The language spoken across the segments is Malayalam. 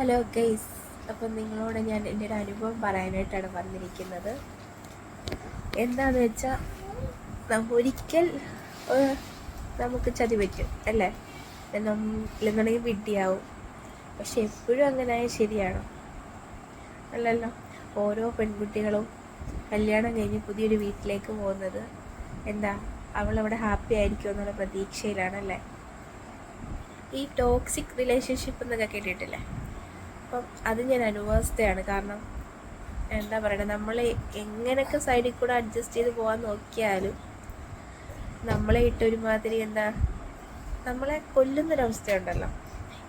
ഹലോ ഗൈസ് അപ്പം നിങ്ങളോട് ഞാൻ എന്റെ ഒരു അനുഭവം പറയാനായിട്ടാണ് വന്നിരിക്കുന്നത്. എന്താന്ന് വെച്ചാൽ നമുക്ക് ഒരിക്കൽ നമുക്ക് ചതി പറ്റും അല്ലേ? ഇല്ലെന്നുണ്ടെങ്കിൽ വിഡ്ഢിയാവും പക്ഷെ എപ്പോഴും അങ്ങനെ ആയാൽ ശരിയാണോ? അല്ലല്ലോ. ഓരോ പെൺകുട്ടികളും കല്യാണം കഴിഞ്ഞ് പുതിയൊരു വീട്ടിലേക്ക് പോകുന്നത് എന്താ? അവളവിടെ ഹാപ്പി ആയിരിക്കും എന്നുള്ള പ്രതീക്ഷയിലാണല്ലേ ഈ ടോക്സിക് റിലേഷൻഷിപ്പ് എന്നൊക്കെ കേട്ടിട്ടില്ലേ? അപ്പം അത് ഞാൻ അനുഭവസ്ഥയാണ് കാരണം എന്താ പറയണത് നമ്മൾ എങ്ങനെയൊക്കെ സൈഡിൽ കൂടെ അഡ്ജസ്റ്റ് ചെയ്ത് പോകാൻ നോക്കിയാലും നമ്മളെ ഇട്ട് ഒരുമാതിരി എന്താ നമ്മളെ കൊല്ലുന്നൊരവസ്ഥയുണ്ടല്ലോ.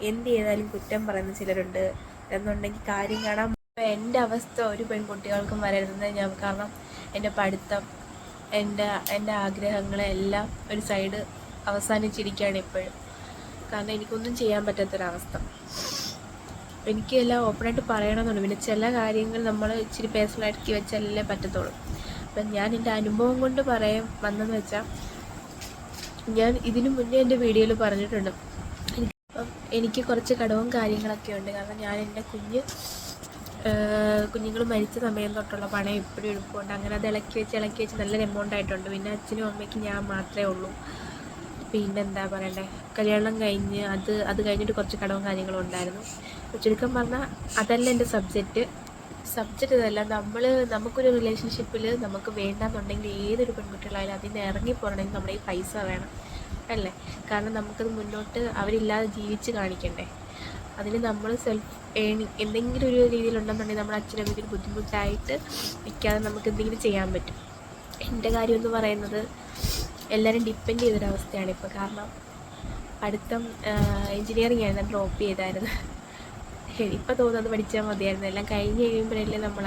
എന്ത് ചെയ്താലും കുറ്റം പറയുന്ന ചിലരുണ്ട്. എന്നുണ്ടെങ്കിൽ കാര്യം കാണാൻ എന്റെ അവസ്ഥ ഒരു പെൺകുട്ടികൾക്കും വരരുതെന്ന് ഞാൻ കാരണം എന്റെ പഠിത്തം എന്റെ എന്റെ ആഗ്രഹങ്ങളെല്ലാം ഒരു സൈഡ് അവസാനിച്ചിരിക്കുകയാണ് ഇപ്പോഴും. കാരണം എനിക്കൊന്നും ചെയ്യാൻ പറ്റാത്തൊരവസ്ഥ. എനിക്ക് എല്ലാം ഓപ്പണായിട്ട് പറയണമെന്നുണ്ട്. പിന്നെ ചില കാര്യങ്ങൾ നമ്മൾ ഇച്ചിരി പേഴ്സണലാക്കി വെച്ചാലല്ലേ പറ്റത്തുള്ളൂ. അപ്പം ഞാൻ എന്റെ അനുഭവം കൊണ്ട് പറയാൻ വന്നതെന്ന് വെച്ചാൽ ഞാൻ ഇതിനു മുന്നേ എന്റെ വീഡിയോയിൽ പറഞ്ഞിട്ടുണ്ട്. അപ്പം എനിക്ക് കുറച്ച് കടവും കാര്യങ്ങളൊക്കെ ഉണ്ട്. കാരണം ഞാൻ എന്റെ കുഞ്ഞ് കുഞ്ഞുങ്ങൾ മരിച്ച സമയം തൊട്ടുള്ള പണം എപ്പോഴും എടുപ്പുണ്ട്. അങ്ങനെ അത് ഇളക്കി വെച്ച് ഇളക്കി വെച്ച് നല്ലൊരു എമൗണ്ട് ആയിട്ടുണ്ട്. പിന്നെ അച്ഛനും അമ്മയ്ക്കും ഞാൻ മാത്രമേ ഉള്ളൂ. പിന്നെ എന്താ പറയണ്ടേ? കല്യാണം കഴിഞ്ഞ് അത് അത് കഴിഞ്ഞിട്ട് കുറച്ച് കടവും കാര്യങ്ങളും ഉണ്ടായിരുന്നു. ചുരുക്കം പറഞ്ഞാൽ അതല്ല എന്റെ സബ്ജക്റ്റ്. സബ്ജക്റ്റ് ഇതല്ല. നമ്മൾ നമുക്കൊരു റിലേഷൻഷിപ്പിൽ നമുക്ക് വേണ്ടാന്നുണ്ടെങ്കിൽ ഏതൊരു പെൺകുട്ടികളായാലും അതിൽ നിന്ന് ഇറങ്ങി പോകണമെങ്കിൽ നമ്മുടെ ഈ പൈസ വേണം. അല്ലേ? കാരണം നമുക്കത് മുന്നോട്ട് അവരില്ലാതെ ജീവിച്ച് കാണിക്കണ്ടേ? അതിന് നമ്മൾ സെൽഫ് ഏണി എന്തെങ്കിലും ഒരു രീതിയിലുണ്ടെന്നുണ്ടെങ്കിൽ നമ്മുടെ അച്ഛനമ്മയ്ക്ക് ബുദ്ധിമുട്ടായിട്ട് നിൽക്കാതെ നമുക്ക് എന്തെങ്കിലും ചെയ്യാൻ പറ്റും. എന്റെ കാര്യം എന്ന് പറയുന്നത് എല്ലാവരും ഡിപ്പെൻഡ് ചെയ്തൊരവസ്ഥയാണ് ഇപ്പോൾ കാരണം പഠിത്തം എൻജിനീയറിംഗ് ആയിരുന്നു ഡ്രോപ്പ് ചെയ്തായിരുന്നു. ഇപ്പോൾ തോന്നുന്നത് പഠിച്ചാൽ മതിയായിരുന്നു. എല്ലാം കഴിഞ്ഞ് കഴിയുമ്പോഴല്ലേ നമ്മൾ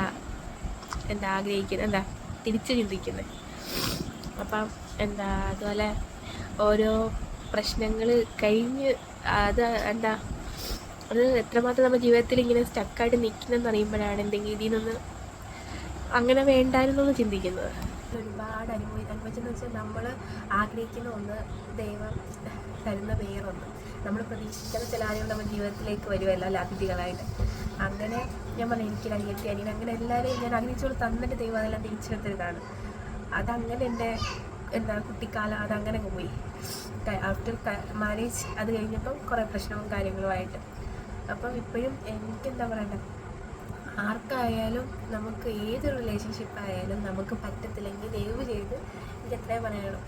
എന്താ ആഗ്രഹിക്കുന്നത് എന്താ തിരിച്ചു ചിന്തിക്കുന്നത് അപ്പം എന്താ അതുപോലെ ഓരോ പ്രശ്നങ്ങൾ കഴിഞ്ഞ് അത് എന്താ അത് എത്രമാത്രം നമ്മുടെ ജീവിതത്തിൽ ഇങ്ങനെ സ്റ്റക്കായിട്ട് നിൽക്കുന്നതെന്ന് അറിയുമ്പോഴാണ് എന്തെങ്കിലും ഇതിൽ നിന്ന് അങ്ങനെ വേണ്ടായിരുന്നു എന്ന് ചിന്തിക്കുന്നത് ഒരുപാട് അനുഭവി അനുഭവിച്ചെന്ന് വെച്ചാൽ നമ്മൾ ആഗ്രഹിക്കുന്ന ഒന്ന് ദൈവം തരുന്ന വേറൊന്ന്. നമ്മൾ പ്രതീക്ഷിക്കുന്ന ചില ആരും നമ്മുടെ ജീവിതത്തിലേക്ക് വരുമല്ലോ അതിഥികളായിട്ട് അങ്ങനെ ഞാൻ പറഞ്ഞു എനിക്ക് അനിയത്തി അനിയൻ അങ്ങനെ എല്ലാവരെയും ഞാൻ ആഗ്രഹിച്ചോട് തന്നിട്ട് ദൈവം അതെല്ലാം തിരിച്ചെടുത്തതാണ് അതങ്ങനെ എന്റെ എന്താ കുട്ടിക്കാലം അതങ്ങനെ പോയി. ആഫ്റ്റർ മാരേജ് അത് കഴിഞ്ഞപ്പം കുറേ പ്രശ്നവും കാര്യങ്ങളുമായിട്ട്. അപ്പം ഇപ്പോഴും എനിക്കെന്താ പറയണ്ടേ? ആർക്കായാലും നമുക്ക് ഏത് റിലേഷൻഷിപ്പ് ആയാലും നമുക്ക് പറ്റത്തില്ലെങ്കിൽ ദയവ് ചെയ്ത് എനിക്ക് എത്രയും പറയാനുള്ളൂ.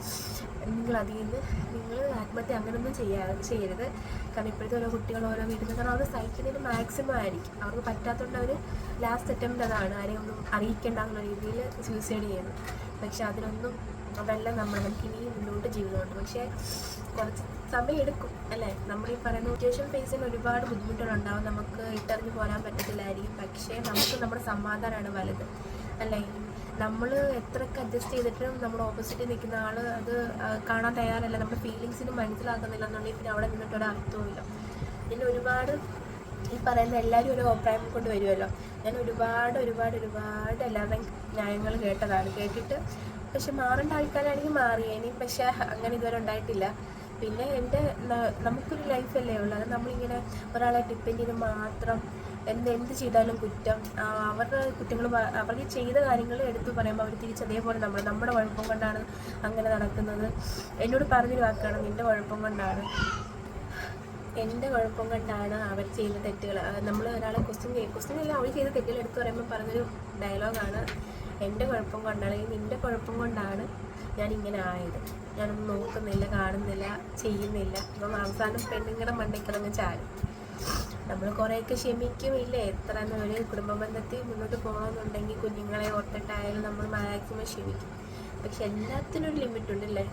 നിങ്ങൾ അതിൽ നിന്ന് നിങ്ങൾ ആത്മഹത്യ അങ്ങനെയൊന്നും ചെയ്യാ ചെയ്യരുത്. കാരണം ഇപ്പോഴത്തെ ഓരോ കുട്ടികൾ ഓരോ വീട്ടിൽ നിന്ന് കാരണം അവർ സഹിക്കുന്നതിന് മാക്സിമം ആയിരിക്കും. അവർക്ക് പറ്റാത്തതുകൊണ്ട് അവർ ലാസ്റ്റ് അറ്റംപ്റ്റ് അതാണ്. ആരെയും അറിയിക്കേണ്ട എന്നുള്ള രീതിയിൽ സൂയിസൈഡ് ചെയ്യുന്നു. പക്ഷെ അതിനൊന്നും അതല്ല നമ്മൾ നമുക്ക് ഇനി മുന്നോട്ട് ജീവിതമുണ്ട്. പക്ഷേ കുറച്ച് സമയം എടുക്കും അല്ലേ? നമ്മൾ ഈ പറയുന്ന സിറ്റുവേഷൻ ഫേസ് ചെയ്യുന്ന ഒരുപാട് ബുദ്ധിമുട്ടുകളുണ്ടാവും. നമുക്ക് ഇട്ടറിഞ്ഞ് പോരാൻ പറ്റത്തില്ലായിരിക്കും. പക്ഷേ നമുക്ക് നമ്മുടെ സമാധാനമാണ് വലുത് അല്ലേ? നമ്മൾ എത്രയൊക്കെ അഡ്ജസ്റ്റ് ചെയ്തിട്ടും നമ്മൾ ഓപ്പോസിറ്റ് നിൽക്കുന്ന ആൾ അത് കാണാൻ തയ്യാറല്ല. നമ്മുടെ ഫീലിങ്സിന് മനസ്സിലാക്കുന്നില്ല എന്നുണ്ടെങ്കിൽ പിന്നെ അവിടെ നിന്നിട്ട് ഒരു അർത്ഥവുമില്ല പിന്നെ ഒരുപാട് ഈ പറയുന്ന എല്ലാവരും ഒരു അഭിപ്രായം കൊണ്ട് വരുമല്ലോ ഞാൻ ഒരുപാട് ഒരുപാട് ഒരുപാട് എല്ലാവരുടെയും ന്യായങ്ങൾ കേട്ടതാണ് കേട്ടിട്ട് പക്ഷെ മാറേണ്ട ആൾക്കാരാണെങ്കിൽ മാറി. ഇനി പക്ഷെ അങ്ങനെ ഇതുവരെ ഉണ്ടായിട്ടില്ല. പിന്നെ എന്റെ നമുക്കൊരു ലൈഫല്ലേ ഉള്ളൂ. അത് നമ്മളിങ്ങനെ ഒരാളെ ഡിപ്പെൻഡ് ചെയ്ത് മാത്രം എന്ത് എന്ത് ചെയ്താലും കുറ്റം. അവരുടെ കുറ്റങ്ങൾ അവർ ചെയ്ത കാര്യങ്ങൾ എടുത്തു പറയുമ്പോൾ അവർ തിരിച്ച് അതേപോലെ നമ്മൾ നമ്മുടെ കുഴപ്പം കൊണ്ടാണ് അങ്ങനെ നടക്കുന്നത്. എന്നോട് പറഞ്ഞൊരു വാക്കാണ് നിന്റെ കുഴപ്പം കൊണ്ടാണ്. എന്റെ കുഴപ്പം കൊണ്ടാണ് അവർ ചെയ്യുന്ന തെറ്റുകൾ. നമ്മൾ ഒരാളെ ക്വസ്റ്റ്യൻ ചെയ്യും ക്വസ്റ്റ്യൻ അല്ല അവൾ ചെയ്ത തെറ്റുകൾ എടുത്തു പറയുമ്പോൾ പറഞ്ഞൊരു ഡയലോഗാണ് എന്റെ കുഴപ്പം കൊണ്ടാണ് അല്ലെങ്കിൽ നിന്റെ കുഴപ്പം കൊണ്ടാണ് ഞാൻ ഇങ്ങനെ ആയത്. ഞാനൊന്നും നോക്കുന്നില്ല കാണുന്നില്ല ചെയ്യുന്നില്ല. അപ്പം അവസാനം പെണ്ണുങ്ങളുടെ മണ്ടിക്കണമെന്ന് ചാരും നമ്മൾ കുറേയൊക്കെ ക്ഷമിക്കുമില്ലേ? എത്ര ഒരു കുടുംബ ബന്ധത്തിൽ മുന്നോട്ട് പോകണമെന്നുണ്ടെങ്കിൽ കുഞ്ഞുങ്ങളെ ഓർത്തിട്ടായാലും നമ്മൾ മാക്സിമം ക്ഷമിക്കും. പക്ഷെ എല്ലാത്തിനും ഒരു ലിമിറ്റ് ഉണ്ടല്ലേ?